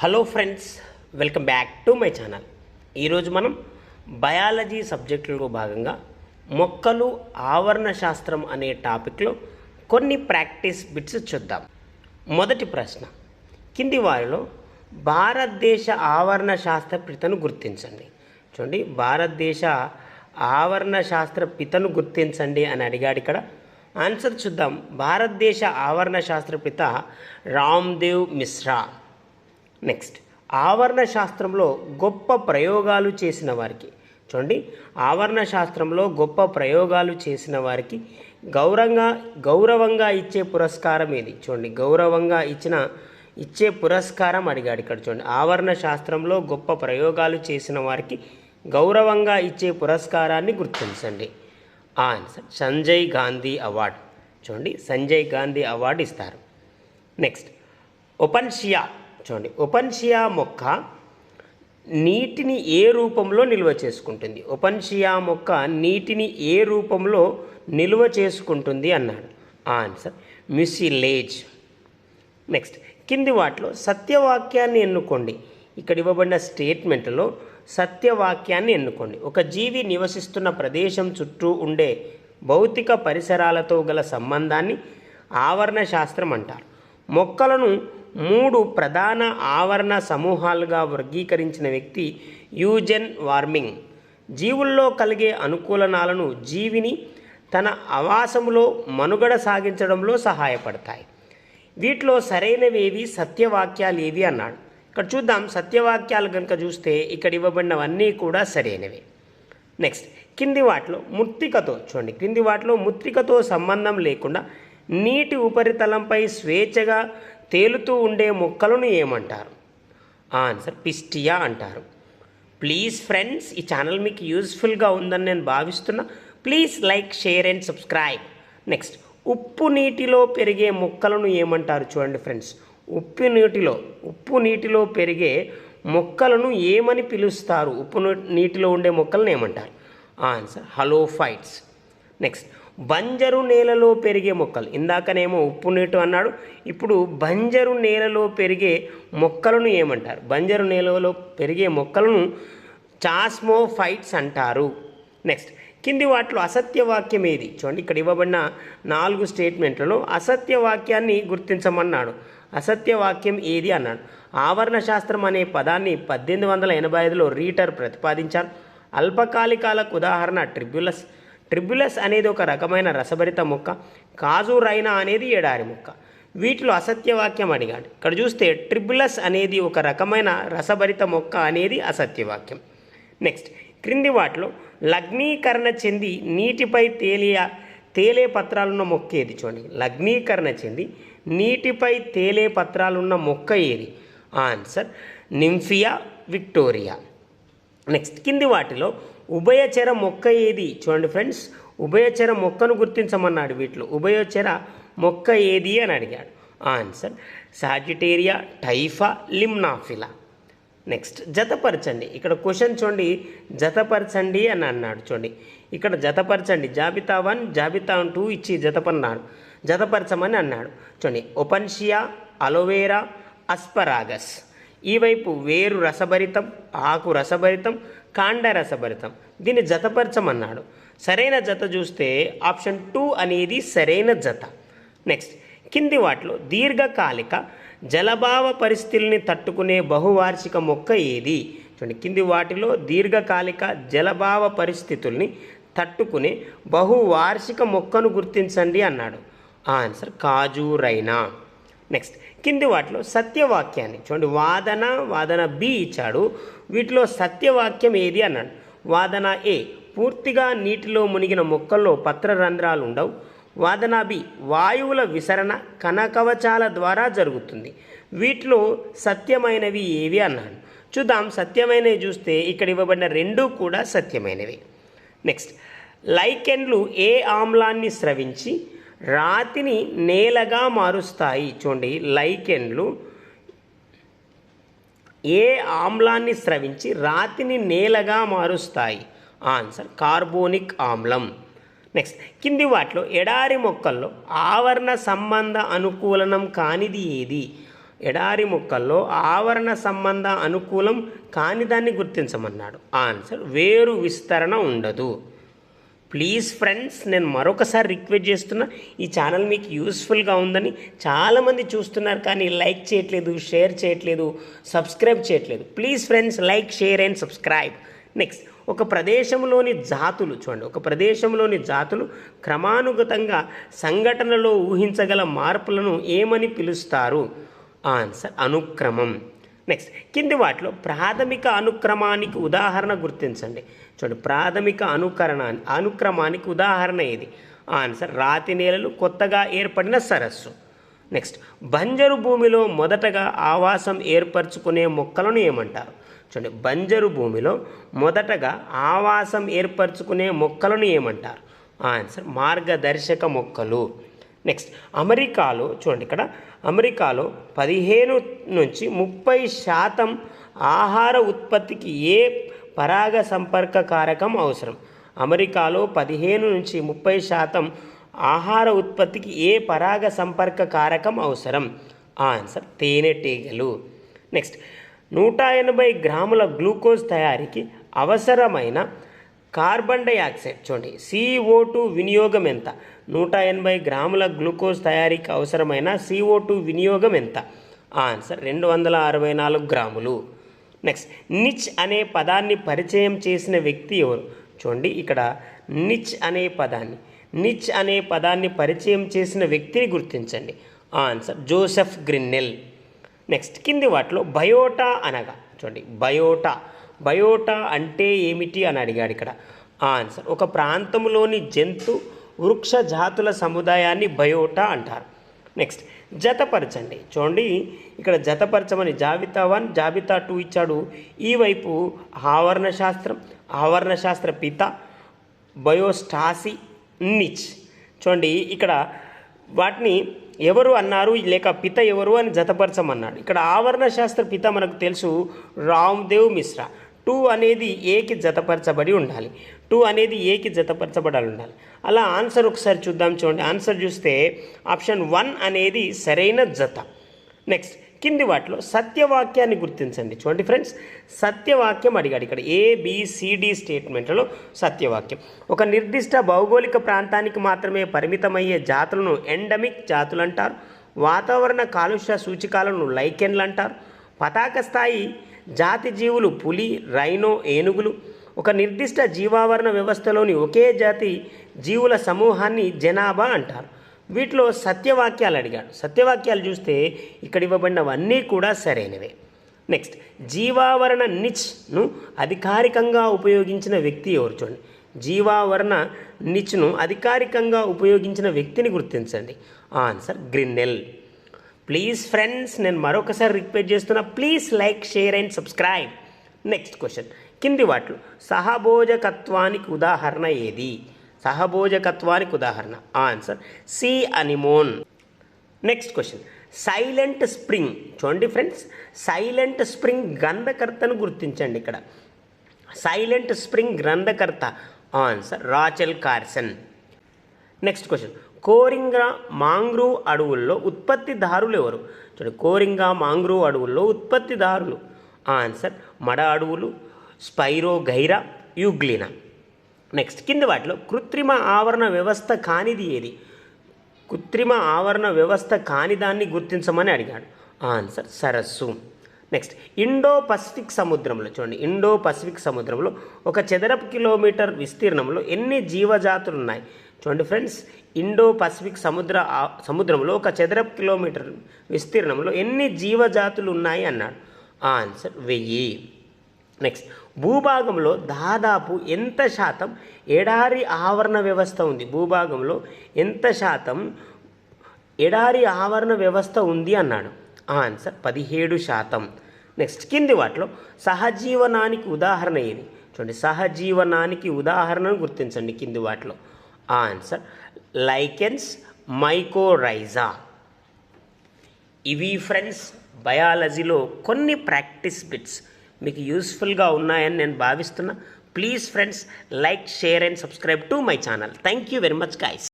Hello friends welcome back to my channel ఈరోజు మనం biology సబ్జెక్టులో భాగంగా మొక్కలు ఆవరణ శాస్త్రం అనే టాపిక్లో కొన్ని ప్రాక్టీస్ బిట్స్ చూద్దాం. మొదటి ప్రశ్న కింది వారిలో భారతదేశ ఆవరణ శాస్త్ర పితను గుర్తించండి. చూడండి భారతదేశ ఆవరణ శాస్త్ర పితను గుర్తించండి అని అడిగాడు ఇక్కడ. ఆన్సర్ చూద్దాం. భారతదేశ ఆవరణ శాస్త్రపిత రామ్దేవ్ మిశ్రా. నెక్స్ట్ ఆవరణ శాస్త్రంలో గొప్ప ప్రయోగాలు చేసిన వారికి. చూడండి ఆవరణ శాస్త్రంలో గొప్ప ప్రయోగాలు చేసిన వారికి గౌరవంగా గౌరవంగా ఇచ్చే పురస్కారం ఏది? చూడండి గౌరవంగా ఇచ్చిన ఇచ్చే పురస్కారం అడిగాడు ఇక్కడ. చూడండి ఆవరణ శాస్త్రంలో గొప్ప ప్రయోగాలు చేసిన వారికి గౌరవంగా ఇచ్చే పురస్కారాన్ని గుర్తించండి. Answer Sanjay Gandhi award. చూడండి సంజయ్ గాంధీ అవార్డు ఇస్తారు. నెక్స్ట్ ఒపన్షియా చూడండి. ఒపన్షియా మొక్క నీటిని ఏ రూపంలో నిల్వ చేసుకుంటుంది? ఒపన్షియా మొక్క నీటిని ఏ రూపంలో నిల్వ చేసుకుంటుంది అన్నాడు. ఆన్సర్ మిసిలేజ్ నెక్స్ట్ కింది వాటిలో సత్యవాక్యాన్ని ఎన్నుకోండి. ఇక్కడ ఇవ్వబడిన స్టేట్మెంట్లో సత్యవాక్యాన్ని ఎన్నుకోండి. ఒక జీవి నివసిస్తున్న ప్రదేశం చుట్టూ ఉండే భౌతిక పరిసరాలతో గల సంబంధాన్ని ఆవరణ శాస్త్రం అంటారు. మొక్కలను మూడు ప్రధాన ఆవరణ సమూహాలుగా వర్గీకరించిన వ్యక్తి యూజెన్ వార్మింగ్. జీవుల్లో కలిగే అనుకూలనాలను జీవిని తన ఆవాసములో మనుగడ సాగించడంలో సహాయపడతాయి. వీటిలో సరైనవేవి సత్యవాక్యాలు ఏవి అన్నాడు. ఇక్కడ చూద్దాం సత్యవాక్యాలు కనుక చూస్తే ఇక్కడ ఇవ్వబడినవన్నీ కూడా సరైనవే. నెక్స్ట్ కింది వాటిలో మృత్తికతో చూడండి. కింది వాటిలో మృత్తికతో సంబంధం లేకుండా నీటి ఉపరితలంపై స్వేచ్ఛగా తేలుతూ ఉండే మొక్కలను ఏమంటారు? ఆన్సర్ పిస్టియా అంటారు. ప్లీజ్ ఫ్రెండ్స్ ఈ ఛానల్ మీకు యూస్ఫుల్గా ఉందని నేను భావిస్తున్నా. Please like share and subscribe next ఉప్పు నీటిలో పెరిగే మొక్కలను ఏమంటారు చూడండి ఫ్రెండ్స్ ఉప్పు నీటిలో ఉప్పు నీటిలో పెరిగే మొక్కలను ఏమని పిలుస్తారు? ఉప్పు నీటిలో ఉండే మొక్కలను ఏమంటారు? ఆన్సర్ హలోఫైట్స్ నెక్స్ట్ బంజరు నేలలో పెరిగే మొక్కలు. ఇందాకనేమో ఉప్పు నీటు అన్నాడు. ఇప్పుడు బంజరు నేలలో పెరిగే మొక్కలను ఏమంటారు? బంజరు నేలలో పెరిగే మొక్కలను చాస్మోఫైట్స్ అంటారు. నెక్స్ట్ కింది వాటిలో అసత్యవాక్యం ఏది? చూడండి ఇక్కడ ఇవ్వబడిన నాలుగు స్టేట్మెంట్లలో అసత్యవాక్యాన్ని గుర్తించమన్నాడు. అసత్యవాక్యం ఏది అన్నాడు? ఆవరణ శాస్త్రం అనే పదాన్ని పద్దెనిమిది వందల ఎనభై ఐదులో రీటర్ ప్రతిపాదించారు. అల్పకాలికాలకు ఉదాహరణ ట్రిబ్యులస్ ట్రిబ్యులస్ అనేది ఒక రకమైన రసభరిత మొక్క కాజు రైనా అనేది ఎడారి మొక్క. వీటిలో అసత్యవాక్యం అడిగాడు. ఇక్కడ చూస్తే ట్రిబ్యులస్ అనేది ఒక రకమైన రసభరిత మొక్క అనేది అసత్యవాక్యం. నెక్స్ట్ క్రింది వాటిలో లగ్నీకరణ చెంది నీటిపై తేలియ తేలే పత్రాలున్న మొక్క ఏది చూడండి. లగ్నీకరణ చెంది నీటిపై తేలే పత్రాలున్న మొక్క ఏది? ఆన్సర్ నింఫియా విక్టోరియా నెక్స్ట్ కింది వాటిలో ఉభయచర మొక్క ఏది? చూడండి ఫ్రెండ్స్ ఉభయచర మొక్కను గుర్తించమన్నాడు వీటిలో. ఉభయచర మొక్క ఏది అని అడిగాడు. Answer Sagittaria Typha Limnophila. Next జతపరచండి. ఇక్కడ క్వశ్చన్ చూడండి జతపరచండి అని అన్నాడు చూడండి. ఇక్కడ జతపరచండి. జాబితా వన్ జాబితా టూ ఇచ్చి జతపన్నాడు. జతపరచమని అన్నాడు. చూడండి ఒపన్షియా అలోవేరా అస్పరాగస్. ఈ వైపు వేరు రసభరితం ఆకు రసభరితం కాండ రసభరితం దీన్ని జతపరచమన్నాడు. సరైన జత చూస్తే ఆప్షన్ టూ అనేది సరైన జత. నెక్స్ట్ కింది వాటిలో దీర్ఘకాలిక జలభావ పరిస్థితుల్ని తట్టుకునే బహువార్షిక మొక్క ఏది? చూడండి కింది వాటిలో దీర్ఘకాలిక జలభావ పరిస్థితుల్ని తట్టుకునే బహువార్షిక మొక్కను గుర్తించండి అన్నాడు. ఆన్సర్ కాజు రైనా. నెక్స్ట్ కింది వాటిలో సత్యవాక్యాన్ని. చూడండి వాదన వాదన బి ఇచ్చాడు. వీటిలో సత్యవాక్యం ఏది అన్నాడు? వాదన ఏ. పూర్తిగా నీటిలో మునిగిన మొక్కల్లో పత్రరంధ్రాలు ఉండవు. వాదన బి. వాయువుల విసరణ కనకవచాల ద్వారా జరుగుతుంది. వీటిలో సత్యమైనవి ఏవి అన్నాడు? చూద్దాం సత్యమైనవి చూస్తే ఇక్కడ ఇవ్వబడిన రెండు కూడా సత్యమైనవి. నెక్స్ట్ లైకెన్లు ఏ ఆమ్లాన్ని స్రవించి రాతిని నేలగా మారుస్తాయి. చూడండి లైకెన్లు ఏ ఆమ్లాన్ని స్రవించి రాతిని నేలగా మారుస్తాయి? ఆన్సర్ కార్బోనిక్ ఆమ్లం. నెక్స్ట్ కింది వాటిలో ఎడారి మొక్కల్లో ఆవరణ సంబంధ అనుకూలనం కానిది ఏది? ఎడారి మొక్కల్లో ఆవరణ సంబంధ అనుకూలం కాని దాన్ని గుర్తించమన్నాడు. ఆన్సర్ వేరు విస్తరణ ఉండదు. ప్లీజ్ ఫ్రెండ్స్ నేను మరొకసారి రిక్వెస్ట్ చేస్తున్నా ఈ ఛానల్ మీకు యూస్ఫుల్గా ఉందని చాలామంది చూస్తున్నారు కానీ లైక్ చేయట్లేదు షేర్ చేయట్లేదు సబ్స్క్రైబ్ చేయట్లేదు. Please friends like share and subscribe next ఒక ప్రదేశంలోని జాతులు చూడండి. ఒక ప్రదేశంలోని జాతులు క్రమానుగతంగా సంఘటనలో ఊహించగల మార్పులను ఏమని పిలుస్తారు? ఆన్సర్ అనుక్రమం. నెక్స్ట్ కింది వాటిలో ప్రాథమిక అనుక్రమానికి ఉదాహరణ గుర్తించండి. చూడండి ప్రాథమిక అనుకరణ అనుక్రమానికి ఉదాహరణ ఏది? ఆన్సర్ రాతి నేలలు కొత్తగా ఏర్పడిన సరస్సు. నెక్స్ట్ బంజరు భూమిలో మొదటగా ఆవాసం ఏర్పరచుకునే మొక్కలను ఏమంటారు? చూడండి బంజరు భూమిలో మొదటగా ఆవాసం ఏర్పరచుకునే మొక్కలను ఏమంటారు? ఆన్సర్ మార్గదర్శక మొక్కలు. నెక్స్ట్ అమెరికాలో చూడండి ఇక్కడ. అమెరికాలో పదిహేను నుంచి ముప్పై శాతం ఆహార ఉత్పత్తికి ఏ పరాగ సంపర్క కారకం అవసరం? అమెరికాలో పదిహేను నుంచి ముప్పై శాతం ఆహార ఉత్పత్తికి ఏ పరాగ సంపర్క కారకం అవసరం? ఆన్సర్ తేనెటీగలు నెక్స్ట్ నూట ఎనభై గ్రాముల గ్లూకోజ్ తయారీకి అవసరమైన కార్బన్ డైఆక్సైడ్ చూడండి. సిఓ టూ వినియోగం ఎంత? నూట ఎనభై గ్రాముల గ్లూకోజ్ తయారీకి అవసరమైన సిఓ టూ వినియోగం ఎంత? ఆన్సర్ రెండు వందల అరవై నాలుగు గ్రాములు. నెక్స్ట్ నిచ్ అనే పదాన్ని పరిచయం చేసిన వ్యక్తి ఎవరు? చూడండి ఇక్కడ నిచ్ అనే పదాన్ని నిచ్ అనే పదాన్ని పరిచయం చేసిన వ్యక్తిని గుర్తించండి. Answer Joseph గ్రిన్నెల్. నెక్స్ట్ కింది వాటిలో బయోటా అనగా చూడండి బయోటా. బయోటా అంటే ఏమిటి అని అడిగాడు ఇక్కడ. ఆన్సర్ ఒక ప్రాంతంలోని జంతు వృక్ష జాతుల సముదాయాన్ని బయోటా అంటారు. నెక్స్ట్ జతపరచండి. చూడండి ఇక్కడ జతపరచమని జాబితా వన్ జాబితా టూ ఇచ్చాడు. ఈ వైపు ఆవరణ శాస్త్రం ఆవరణ శాస్త్ర పిత బయోస్టాసి నిచ్. చూడండి ఇక్కడ వాటిని ఎవరు అన్నారు లేక పిత ఎవరు అని జతపరచమన్నాడు. ఇక్కడ ఆవరణ శాస్త్ర పిత మనకు తెలుసు రామ్దేవ్ మిశ్రా. టూ అనేది ఏకి జతపరచబడి ఉండాలి. టూ అనేది ఏకి జతపరచబడాలి ఉండాలి. అలా ఆన్సర్ ఒకసారి చూద్దాం చూడండి. ఆన్సర్ చూస్తే ఆప్షన్ వన్ అనేది సరైన జత. నెక్స్ట్ కింది వాటిలో సత్యవాక్యాన్ని గుర్తించండి. చూడండి ఫ్రెండ్స్ సత్యవాక్యం అడిగాడు ఇక్కడ. ఏబిసిడి స్టేట్మెంట్లలో సత్యవాక్యం. ఒక నిర్దిష్ట భౌగోళిక ప్రాంతానికి మాత్రమే పరిమితమయ్యే జాతులను ఎండమిక్ జాతులు అంటారు వాతావరణ కాలుష్య సూచికాలను లైకెన్లు అంటారు పతాక స్థాయి జాతి జీవులు పులి రైనో ఏనుగులు. ఒక నిర్దిష్ట జీవావరణ వ్యవస్థలోని ఒకే జాతి జీవుల సమూహాన్ని జనాభా అంటారు. వీటిలో సత్యవాక్యాలు అడిగాడు. సత్యవాక్యాలు చూస్తే ఇక్కడ ఇవ్వబడినవన్నీ కూడా సరైనవే. నెక్స్ట్ జీవావరణ నిచ్ను అధికారికంగా ఉపయోగించిన వ్యక్తి ఎవరు చూడండి. జీవావరణ నిచ్ను అధికారికంగా ఉపయోగించిన వ్యక్తిని గుర్తించండి. ఆన్సర్ గ్రిన్నెల్ ప్లీజ్ ఫ్రెండ్స్ నేను మరొకసారి రిక్వెస్ట్ చేస్తున్నా. Please like share and subscribe next question కింది వాటిలో సహభోజకత్వానికి ఉదాహరణ ఏది? సహభోజకత్వానికి ఉదాహరణ. Answer C anemone next question silent spring చూడండి ఫ్రెండ్స్ సైలెంట్ స్ప్రింగ్ గంధకర్తను గుర్తించండి ఇక్కడ. సైలెంట్ స్ప్రింగ్ గ్రంథకర్త. Answer Rachel Carson next question Coringa mangrove అడవుల్లో ఉత్పత్తిదారులు ఎవరు? చూడండి కోరింగా మాంగ్రూవ్ అడవుల్లో ఉత్పత్తిదారులు ఆన్సర్ మడ అడవులు. Spirogyra euglena. నెక్స్ట్ కింది వాటిలో కృత్రిమ ఆవరణ వ్యవస్థ కానిది ఏది? కృత్రిమ ఆవరణ వ్యవస్థ కాని దాన్ని గుర్తించమని అడిగాడు. ఆన్సర్ సరస్సు. నెక్స్ట్ ఇండో పసిఫిక్ సముద్రంలో చూడండి ఇండో పసిఫిక్ సముద్రంలో ఒక చదరపు కిలోమీటర్ విస్తీర్ణంలో ఎన్ని జీవజాతులు ఉన్నాయి చూడండి ఫ్రెండ్స్ ఇండో పసిఫిక్ సముద్ర సముద్రంలో ఒక చదరపు కిలోమీటర్ విస్తీర్ణంలో ఎన్ని జీవజాతులు ఉన్నాయి అన్నాడు. ఆన్సర్ వెయ్యి. నెక్స్ట్ భూభాగంలో దాదాపు ఎంత శాతం ఎడారి ఆవరణ వ్యవస్థ ఉంది? భూభాగంలో ఎంత శాతం ఎడారి ఆవరణ వ్యవస్థ ఉంది అన్నాడు. ఆన్సర్ పదిహేడు శాతం. నెక్స్ట్ కింది వాటిలో సహజీవనానికి ఉదాహరణ ఏది? చూడండి సహజీవనానికి ఉదాహరణను గుర్తించండి కింది వాటిలో. ఆన్సర్ లైకెన్స్ మైకోరైజా ఇవి ఫ్రెండ్స్ బయాలజీలో కొన్ని ప్రాక్టీస్ బిట్స్ మీకు యూస్ఫుల్గా ఉన్నాయని నేను భావిస్తున్నా. Please friends like share and subscribe to my channel thank you very much guys